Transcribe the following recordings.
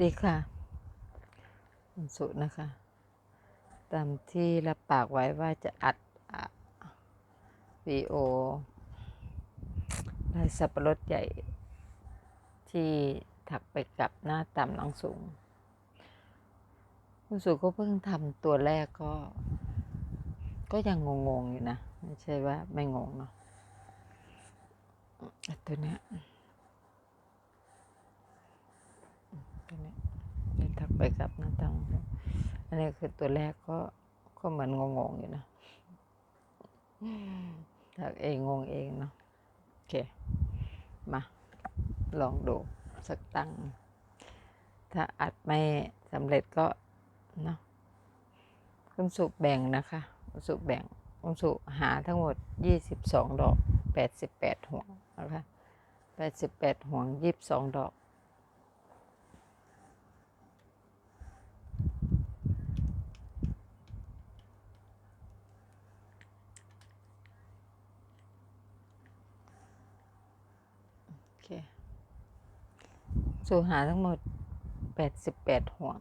ดีค่ะคุณสุนะคะ ตามที่รับปากไว้ว่าจะอัดวีโอลายสับปะรดใหญ่ที่ถักไปกับหน้าต่ำหลังสูงคุณสุก็เพิ่งทำตัวแรกก็ ก็ยังงงๆอยู่นะ ไม่ใช่ว่าไม่งงเนาะอะตัวเนี้ย ตัวเนี้ย นี่ถักไปกับหน้าต่างอันนี้คือตัวแรกก็ก็เหมือนงงๆอยู่นะถักเองงงเองเนาะโอเค มา ลองดูสักตั้ง ถ้าอัดไม่สำเร็จก็เนาะคุณสุแบ่งนะคะคุณสุแบ่งคุณสุหาทั้งหมด 22 ดอก 88 ห่วงนะคะ 88 ห่วง 22 ดอก สูหาทั้งหมด 88 ห่วง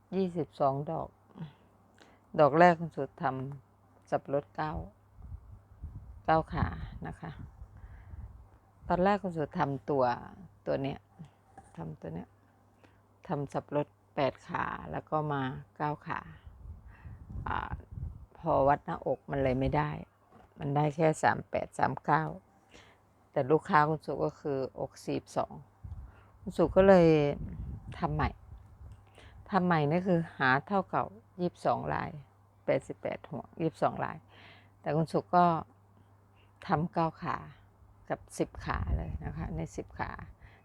22 ดอก ดอกแรกคุณสุดทำสับรถเก้าเก้าขานะคะ ตอนแรกคุณสุดทำตัวตัวเนี้ยทำตัวเนี้ยทำสับรถแปดขาแล้วก็มาเก้าขาอาพอวัดหน้าอกมันเลยไม่ได้ มันได้แค่สามแปดสามเก้า แต่ลูกค้าคุณสุก็คืออกสีบสองคุณสุก็เลยทำใหม่ทำใหม่นี่คือหาเท่าเก่ายี่สิบสองลายแปดสิบแปดหัวยี่สิบสองลาย แต่คุณสุก็ทำเก้าขากับสิบขาเลยนะคะ ในสิบขา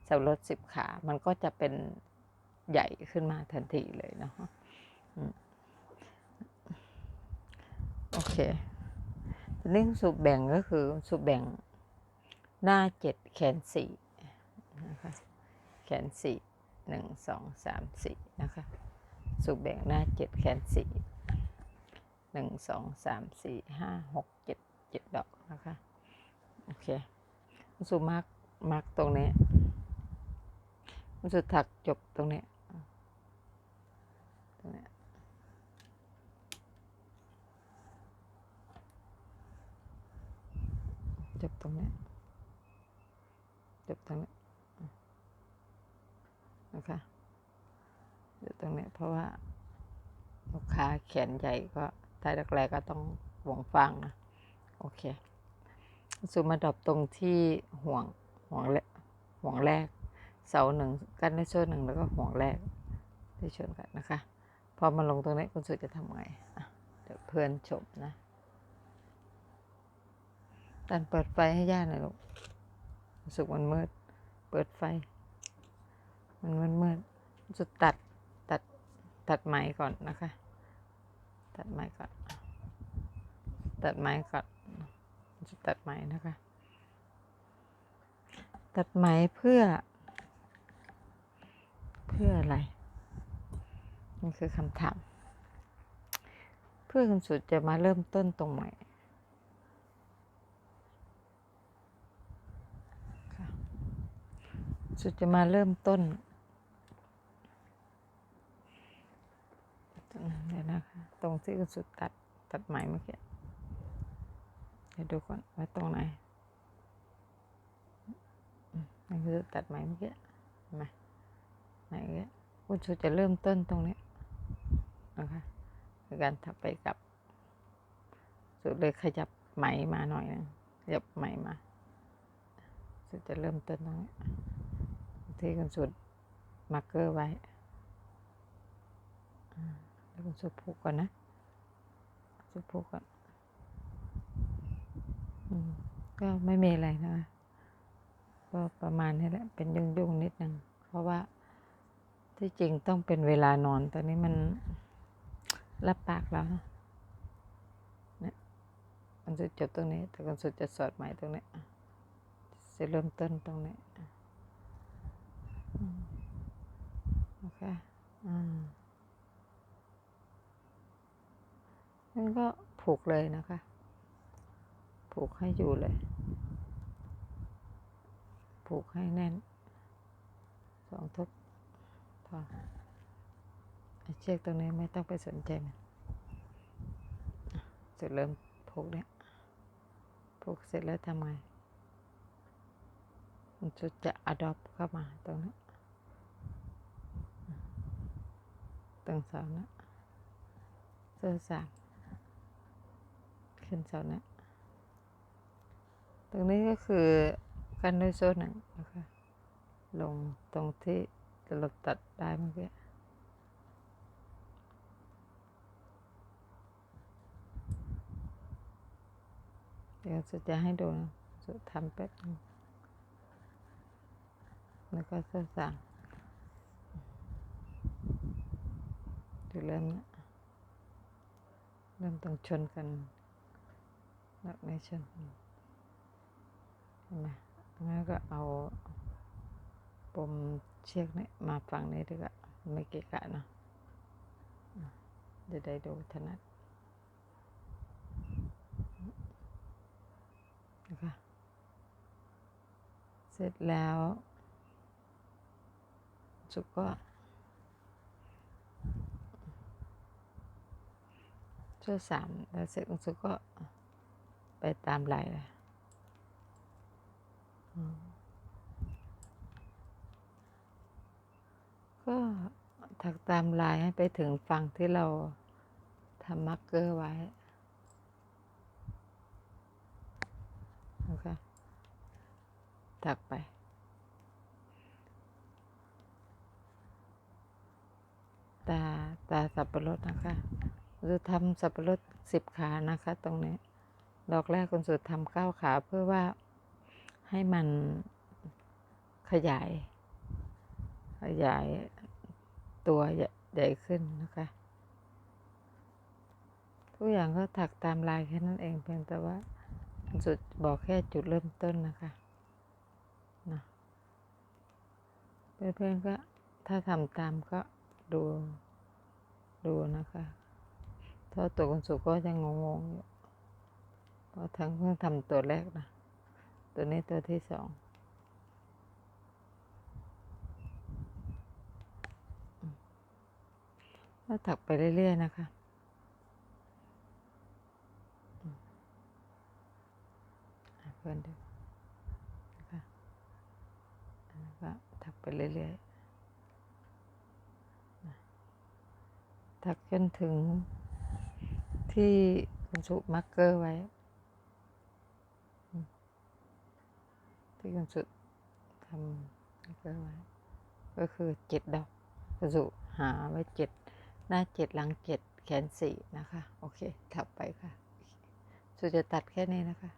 สับรถสิบขา มันก็จะเป็นใหญ่ขึ้นมาทันทีเลยเนาะโอเค นี้คุณสุแบ่งก็คือคุณสุแบ่ง หน้าเจ็ดแขนสี่นะคะแขนสี่หนึ่งสองสามสี่นะคะสุแบ่งหน้าเจ็ดแขนสี่หนึ่งสองสามสี่ห้าหกเจ็ดเจ็ดดอกนะคะโอเคสุมาร์กมาร์กตรงนี้สุถักจบตรงนี้ตรงนี้จบตรงนี้ จบตรงนี้นะคะจบตรงนี้เพราะว่าลูกค้าแขนใหญ่ก็ท้ายแรกๆก็ต้องห่วงฟางนะโอเคสูมาดรอปตรงที่ห่วงห่วงแรกห่วงแรก เสาหนึ่งกันในช่วหนึ่งแล้วก็ห่วงแรกได้ชนกันนะคะพอมาลงตรงนี้คุณสุจะทำไงเดี๋ยวเพื่อนชมนะตันเปิดไฟให้ย่าหน่อยลูก รู้สึกมันมืด เปิดไฟ มันมืดมืดจะตัดตัดตัดไม้ก่อนนะคะ ตัดไม้ก่อน ตัดไม้ก่อนจะตัดไม้นะคะ ตัดไม้เพื่อ เพื่ออะไรนี่คือคำถาม เพื่อคุณสุดจะมาเริ่มต้นตรงใหม่ สุดจะมาเริ่มต้นเดี๋ยวนะคะ ตรงที่คุณสุดตัดตัดไหมเมื่อกี้เดี๋ยวดูก่อนว่าตรงไหนนี่คือตัดไหมเมื่อกี้เห็นไหมไหนเงี้ยคุณสุดจะเริ่มต้นตรงนี้นะคะคือการถักไปกับ สุดเลยขยับไหมมาหน่อยนึงขยับไหมมาสุดจะเริ่มต้นตรงนี้ ที่คุณสุดมาร์เกอร์ไว้แล้วคุณสุดผูกก่อนนะสุดผูกก่อนอก็ไม่มีอะไรนะ ก็ประมาณนี้แหละ เป็นยุ่งยุ่งๆนิดนึง เพราะว่าที่จริงต้องเป็นเวลานอน ตอนนี้มันรับปากแล้วนะเนี่ยมันจะจบตรงนี้ แต่คุณสุดจะสอดไหมตรงนี้ จะเริ่มต้นตรงนี้ โอเคอ่า นั่นก็ผูกเลยนะคะ ผูกให้อยู่เลย ผูกให้แน่น สองทบอไอเชือกตรงนี้ไม่ต้องไปสนใจมันจุดเริ่มผูกเนี่ยผูกเสร็จแล้วทำไงมันจุดจะ adopt เข้ามาตรงนี้ ตรงเสานะเสื้อสามขึ้นเสานะ ตรงนี้ก็คือกันด้วยโซ่หนังนะคะลงตรงที่เราตัดได้เมื่อกี้เดี๋ยวจะจะให้ดูนะจะทำแป๊บนึงแล้วก็เสื้อสา ดูเริ่มนะเริ่มต้องชนกันแล้วไม่ชนนเห็นไหมงั้นก็เอาปมเชือกนี่มาฝั่งนี้ดีกว่าไม่เกะกะนะอะจะได้ดูถนัดนะคะเสร็จแล้วสุกก็ ช่วยสามแล้วเสร็จสุกก็ไปตามไหลเลยก็ถักตามลายให้ไปถึงฝั่งที่เราทำมาร์กเกอร์ไว้นะคะถักไป ตา ตาสับปะรดนะคะ จะทำสับปะรดสิบขานะคะ ตรงนี้ ดอกแรกคุณสุดทำเก้าขาเพื่อว่าให้มันขยาย ขยายตัวใหญ่ขึ้นนะคะ ทุกอย่างก็ถักตามลายแค่นั้นเองเพียงแต่ว่าจุดบอกแค่จุดเริ่มต้นนะคะนะเพื่อนๆก็ถ้าทำตามก็ดูดูนะคะ ถ้าตัวคุณสุก็ยังงงๆอยู่เพราะทั้งเพิ่งทำตัวแรกนะ ตัวนี้ตัวที่สองก็ถักไปเรื่อย ๆ นะคะอืมอะเพื่อนดูนะคะอันนี้ก็ถักไปเรื่อย ๆ ถักจนถึง ที่คุณสุมาร์กเกอร์ไว้ ที่คุณสุทำมาร์กเกอร์ไว้ ก็คือเจ็ดดอกคุณสุหาไว้เจ็ดหน้าเจ็ดหลังเจ็ดแขนสี่นะคะ โอเคถับไปค่ะสุดจะตัดแค่นี้นะคะ